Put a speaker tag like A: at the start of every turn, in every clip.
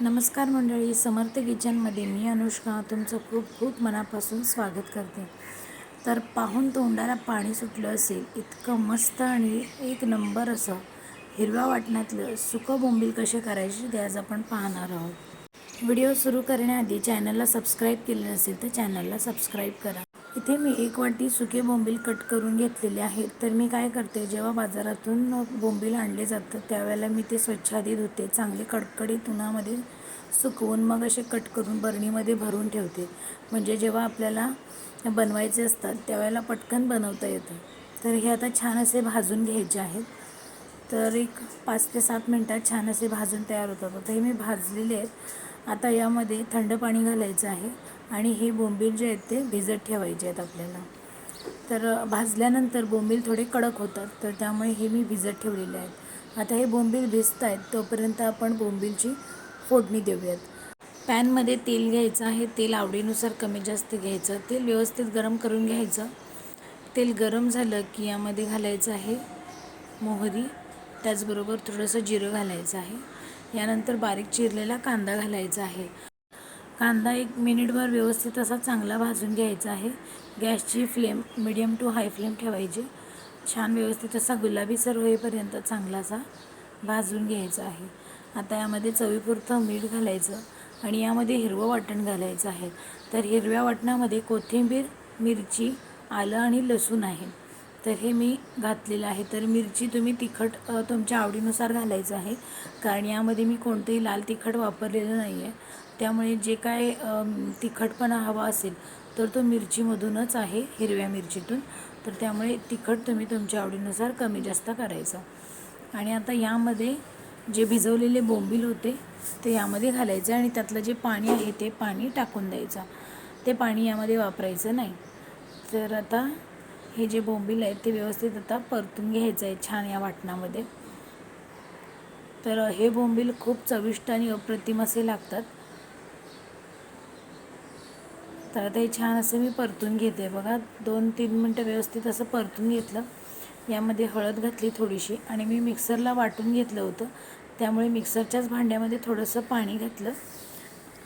A: नमस्कार मंडळी समर्थ किचनमध्ये मी अनुष्का तुमचं खूप खूप मनापासून स्वागत करते. तर पाहून तोंडाला पाणी सुटलं असेल इतकं मस्त आणि एक नंबर असं हिरव्या वाटणातलं सुकं बोंबील कसे करायचे ते आज आपण पाहणार आहोत. व्हिडिओ सुरू करण्याआधी चॅनलला सबस्क्राईब केलं नसेल तर चॅनलला सबस्क्राईब करा. इथे मी एक वाटी सुके बोंबील कट करून घेतलेले आहेत तर मी काय करते जेव्हा बाजारातून बोंबील आणले जातं त्यावेळेला मी ते स्वच्छ आधी धुते चांगले कडकडीत उन्हामध्ये सुकवून मग असे कट करून बरणीमध्ये भरून ठेवते. म्हणजे जेव्हा आपल्याला बनवायचे असतात त्यावेळेला पटकन बनवता येतं. तर हे आता छान असे भाजून घ्यायचे आहेत. तर एक पाच ते सात मिनटात छान असे भाजून तयार होतात. आता हे मी भाजलेले आहेत. आता यामध्ये थंड पाणी घालायचं आहे. आणि हे बोंबील जे आहेत ते भिजत ठेवायचे आहेत आपल्याला. तर भाजल्यानंतर बोंबील थोडे कडक होतात तर त्यामुळे हे मी भिजत ठेवलेले आहेत. आता हे बोंबील भिजत आहेत तोपर्यंत आपण बोंबीलची फोडणी देऊयात. पॅनमध्ये तेल घ्यायचं आहे तेल आवडीनुसार कमी जास्त घ्यायचं. तेल व्यवस्थित गरम करून घ्यायचं. तेल गरम झालं की यामध्ये घालायचं आहे मोहरी त्याचबरोबर थोडंसं जिरं घालायचं आहे. यानंतर बारीक चिरलेला कांदा घालायचा आहे. कांदा एक मिनिटभर व्यवस्थित असा चांगला भाजून घ्यायचा आहे. गॅसची flame medium to high flame ठेवायची. छान व्यवस्थित असा गुलाबीसर होईपर्यंत चांगला असा भाजून घ्यायचा आहे. आता यामध्ये चवीपुरतं मीठ घालायचं आणि यामध्ये हिरवं वाटण घालायचं आहे. तर हिरव्या वाटणामध्ये कोथिंबीर मिरची आलं आणि लसूण आहे. तर हे मी घातलेलं आहे. तर मिरची तुम्ही तिखट तुमच्या आवडीनुसार घालायचं आहे. कारण यामध्ये मी कोणतंही लाल तिखट वापरलेलं नाही आहे त्यामुळे जे काय तिखटपणा हवा असेल तर तो मिरचीमधूनच आहे हिरव्या मिरचीतून. तर त्यामुळे तिखट तुम्ही तुमच्या आवडीनुसार कमी जास्त करायचं. आणि आता यामध्ये जे भिजवलेले बोंबील होते ते यामध्ये घालायचं आणि त्यातलं जे पाणी आहे ते पाणी टाकून द्यायचं. ते पाणी यामध्ये वापरायचं नाही. तर आता हे जे बोंबील आहेत ते व्यवस्थित आता परतून घ्यायचं आहे छान या वाटणामध्ये. तर हे बोंबील खूप चविष्ट आणि अप्रतिम असे लागतात. तर आता हे छान असं मी परतून घेते. बघा दोन तीन मिनटं व्यवस्थित असं परतून घेतलं. यामध्ये हळद घातली थोडीशी आणि मी मिक्सरला वाटून घेतलं होतं. त्यामुळे मिक्सरच्याच भांड्यामध्ये थोडंसं पाणी घातलं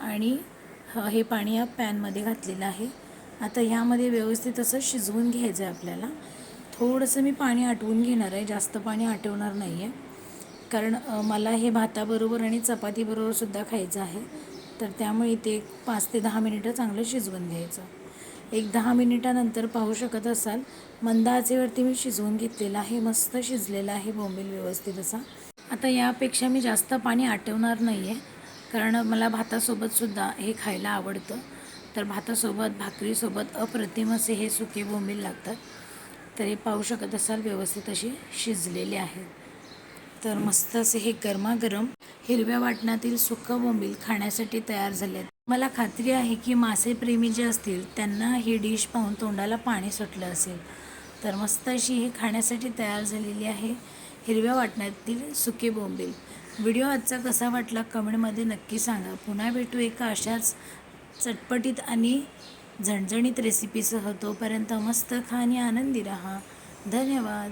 A: आणि हे पाणी या पॅनमध्ये घातलेलं आहे. आता ह्यामध्ये व्यवस्थित असं शिजवून घ्यायचं आहे आपल्याला. थोडंसं मी पाणी आटवून घेणार आहे. जास्त पाणी आटवणार नाही आहे कारण मला हे भाताबरोबर आणि चपातीबरोबरसुद्धा खायचं आहे. तर त्यामुळे ते पाच ते दहा मिनिटं चांगलं शिजवून घ्यायचं. एक दहा मिनिटानंतर पाहू शकत असाल मंद आचेवरती मी शिजवून घेतलेलं आहे. मस्त शिजलेलं आहे बोंबील व्यवस्थित असा. आता यापेक्षा मी जास्त पाणी आटवणार नाही आहे कारण मला भातासोबतसुद्धा हे खायला आवडतं. तर भातासोबत भाकरीसोबत अप्रतिम असे हे सुके बोंबील लागतात. तर हे पाहू शकत असाल व्यवस्थित असे शिजलेले आहेत. तर मस्त असे हे गरमागरम हिरव्या वाटणातील सुकं बोंबील खाण्यासाठी तयार झाले आहेत मला खात्री आहे की मासेप्रेमी जे असतील त्यांना ही डिश पाहून तोंडाला पाणी सुटलं असेल. तर मस्त अशी ही खाण्यासाठी तयार झालेली आहे हिरव्या वाटणातील सुके बोंबील. व्हिडिओ आजचा कसा वाटला कमेंटमध्ये नक्की सांगा. पुन्हा भेटू एका अशाच चटपटीत आणि झणझणीत रेसिपीसह तोपर्यंत मस्त खा आणि आनंदी राहा. धन्यवाद.